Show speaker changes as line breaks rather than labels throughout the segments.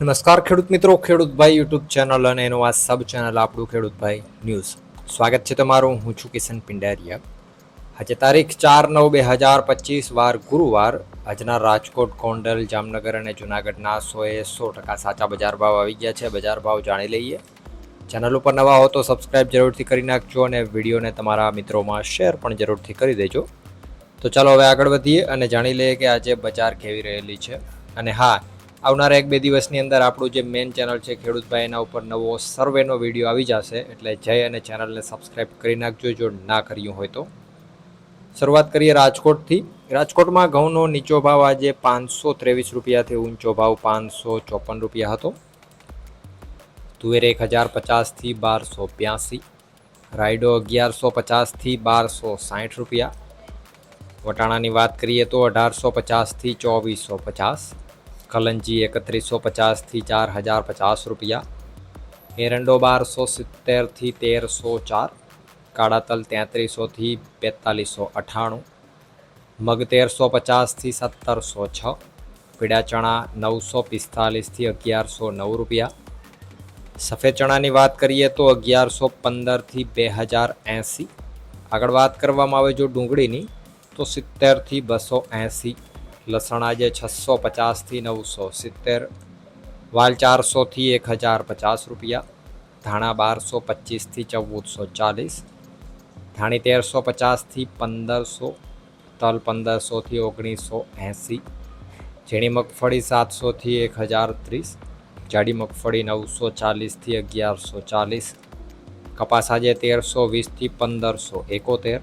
નમસ્કાર ખેડૂત મિત્રો, ખેડૂત ભાઈ યુટ્યુબ ચેનલ અને એનું આ સબ ચેનલ આપણું ખેડૂતભાઈ ન્યૂઝ. સ્વાગત છે તમારું, હું છું કિશન પિંડારિયા. આજે તારીખ ચાર નવ બે હજાર પચીસ, વાર ગુરુવાર. આજના રાજકોટ, ગોંડલ, જામનગર અને જુનાગઢના સોએ સો ટકા સાચા બજાર ભાવ આવી ગયા છે. બજાર ભાવ જાણી લઈએ. ચેનલ ઉપર નવા હો તો સબસ્ક્રાઇબ જરૂરથી કરી નાખજો અને વિડીયોને તમારા મિત્રોમાં શેર પણ જરૂરથી કરી દેજો. તો ચાલો હવે આગળ વધીએ અને જાણી લઈએ કે આજે બજાર કેવી રહેલી છે. અને હા આવનારા એક બે દિવસની અંદર આપણું જે મેઇન ચેનલ છે ખેડૂતભાઈ, એના ઉપર નવો સર્વેનો વીડિયો આવી જશે. એટલે જય અને ચેનલને સબસ્ક્રાઈબ કરી નાખજો જો ના કર્યું હોય તો. શરૂઆત કરીએ રાજકોટથી. રાજકોટમાં ઘઉંનો નીચો ભાવ આજે પાંચસો ત્રેવીસ રૂપિયાથી ઊંચો ભાવ પાંચસો ચોપન રૂપિયા હતો. તુવેર એક હજાર પચાસથી બારસો બ્યાસી. રાયડો અગિયારસો પચાસથી બારસો સાઠ રૂપિયા. વટાણાની વાત કરીએ તો અઢારસો પચાસથી ચોવીસો પચાસ. કલંજી એકત્રીસો પચાસથી ચાર હજાર પચાસ રૂપિયા એરંડો બારસો સિત્તેરથી તેરસો ચાર કાળા તલ તેત્રીસોથી બેતાલીસો અઠ્ઠાણું મગ તેરસો પચાસથી સત્તરસો છ પીળા ચણા નવસો પિસ્તાલીસથી અગિયારસો નવ રૂપિયા સફેદ ચણાની વાત કરીએ તો અગિયારસો પંદરથી બે હજાર એંસી આગળ વાત કરવામાં આવે જો ડુંગળીની, તો સિત્તેરથી બસો એંસી. લસણ આજે છસો પચાસથી નવસો સિત્તેર, વાલ ચારસોથી એક હજાર પચાસ રૂપિયા, ધાણા બારસો પચીસથી ચૌદસો ચાલીસ, ધાણી તેરસો પચાસથી પંદરસો, તલ પંદરસોથી ઓગણીસો એંસી, ઝીણી મગફળી સાતસોથી એક હજાર ત્રીસ, જાડી મગફળી નવસો ચાલીસથી અગિયારસો ચાલીસ, કપાસ આજે તેરસો વીસથી પંદરસો એકોતેર.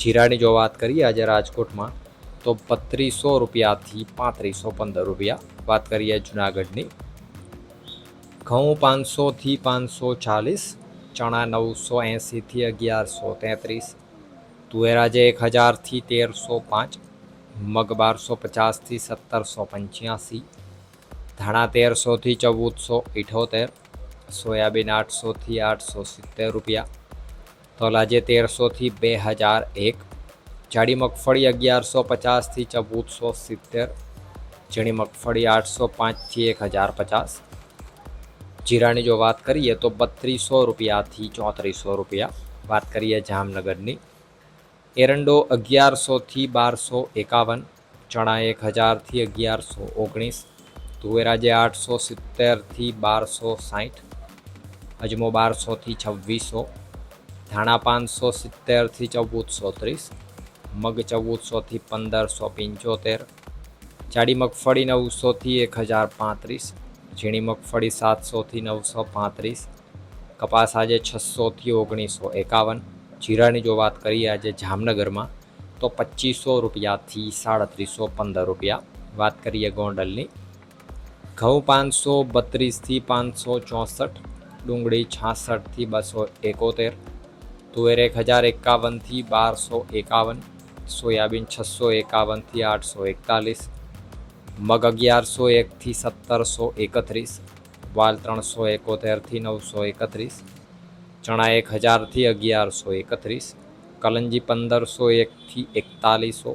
જીરાની જો વાત કરીએ આજે રાજકોટમાં તો બત્રીસો રૂપિયાથી પાંત્રીસો પંદર રૂપિયા. વાત કરીએ જુનાગઢની. ઘઉં પાંચસોથી પાંચસો ચાલીસ, ચણા નવસો એંસીથી અગિયારસો તેત્રીસ તુવેરાજે એક હજારથી તેરસો પાંચ, મગ બારસો પચાસથી સત્તરસો પંચ્યાસી, ધાણા તેરસોથી ચૌદસો ઇઠોતેર, સોયાબીન આઠસોથી આઠસો સિત્તેર રૂપિયા. તોલાજે તેરસોથી બે હજાર એક જાડી મગફળી અગિયારસો પચાસથી ચૌદસો સિત્તેર, ઝીણી મગફળી આઠસો પાંચથી એક હજાર પચાસ. જીરાની જો વાત કરીએ તો બત્રીસો રૂપિયાથી ચોત્રીસો રૂપિયા વાત કરીએ જામનગરની. એરંડો અગિયારસોથી બારસો એકાવન, ચણા એક હજારથી અગિયારસો ઓગણીસ તુવેરાજે આઠસો સિત્તેરથી બારસો સાઠ, અજમો બારસોથી છવ્વીસો, ધાણા પાંચસો સિત્તેરથી ચૌદસો ત્રીસ મગ ચૌદસોથી પંદરસો પંચોતેર, જાડી મગફળી નવસોથી એક હજાર પાંત્રીસ, ઝીણી મગફળી સાતસોથી નવસો પાંત્રીસ, કપાસ આજે છસોથી ઓગણીસો એકાવન, જીરાની જો વાત કરીએ આજે જામનગરમાં, તો પચીસો રૂપિયાથી સાડત્રીસો પંદર રૂપિયા. વાત કરીએ ગોંડલની. ઘઉં પાંચસો બત્રીસથી પાંચસો ચોસઠ, ડુંગળી છાસઠથી બસો એકોતેર, તુવેર એક હજાર એકાવનથી બારસો એકાવન સોયાબીન છસો એકાવનથી આઠસો એકતાલીસ મગ અગિયારસો એકથી સત્તરસો એકત્રીસ વાલ ત્રણસો એકોતેરથી નવસો એકત્રીસ ચણા એક હજારથી અગિયારસો એકત્રીસ કલંજી પંદરસો એકથી એકતાલીસો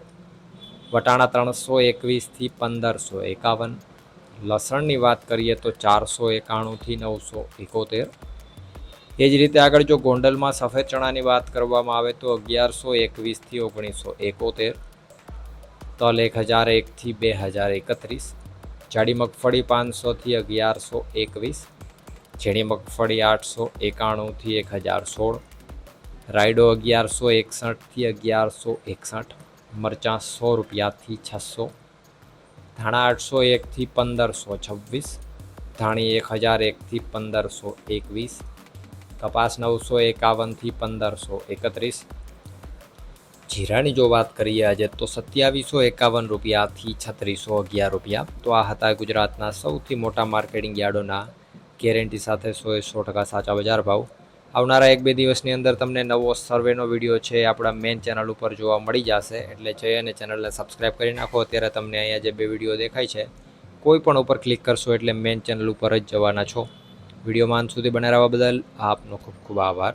વટાણા ત્રણસો એકવીસથી પંદરસો એકાવન લસણની વાત કરીએ તો ચારસો એકાણુંથી નવસો એકોતેર એ જ રીતે આગળ જો ગોંડલમાં સફેદ ચણાની વાત કરવામાં આવે તો અગિયારસો એકવીસથી ઓગણીસો એકોતેર, તલ એક હજાર એકથી બે હજાર એકત્રીસ, જાડી મગફળી પાંચસોથી અગિયારસો એકવીસ, ઝીણી મગફળી આઠસો એકાણુંથી એક હજાર સોળ, રાયડો અગિયારસો એકસઠથી અગિયારસો એકસઠ, મરચાં સો રૂપિયાથી છસો, ધાણા આઠસો એકથી પંદરસો છવ્વીસ, ધાણી એક હજાર એકથી પંદરસો એકવીસ કપાસ નવસો એકાવનથી પંદરસો એકત્રીસ. જીરાની જો વાત કરીએ આજે, તો સત્યાવીસો એકાવન રૂપિયાથી છત્રીસો અગિયાર રૂપિયા. તો આ હતા ગુજરાતના સૌથી મોટા માર્કેટિંગ યાર્ડોના. ગેરંટી સાથે સો એ સો ટકા સાચા બજાર ભાવ. આવનારા એક બે દિવસની અંદર તમને નવો સર્વેનો વીડિયો છે આપણા મેઇન ચેનલ ઉપર જોવા મળી જશે. એટલે જઈ અને ચેનલને સબસ્ક્રાઈબ કરી નાખો, અત્યારે તમને અહીંયા જે બે વીડિયો દેખાય છે, કોઈ પણ ઉપર ક્લિક કરશો એટલે મેઇન ચેનલ ઉપર જ જવાના છો. વિડીયોમાં અંત સુધી બને રહેવા બદલ આપનો ખૂબ ખૂબ આભાર.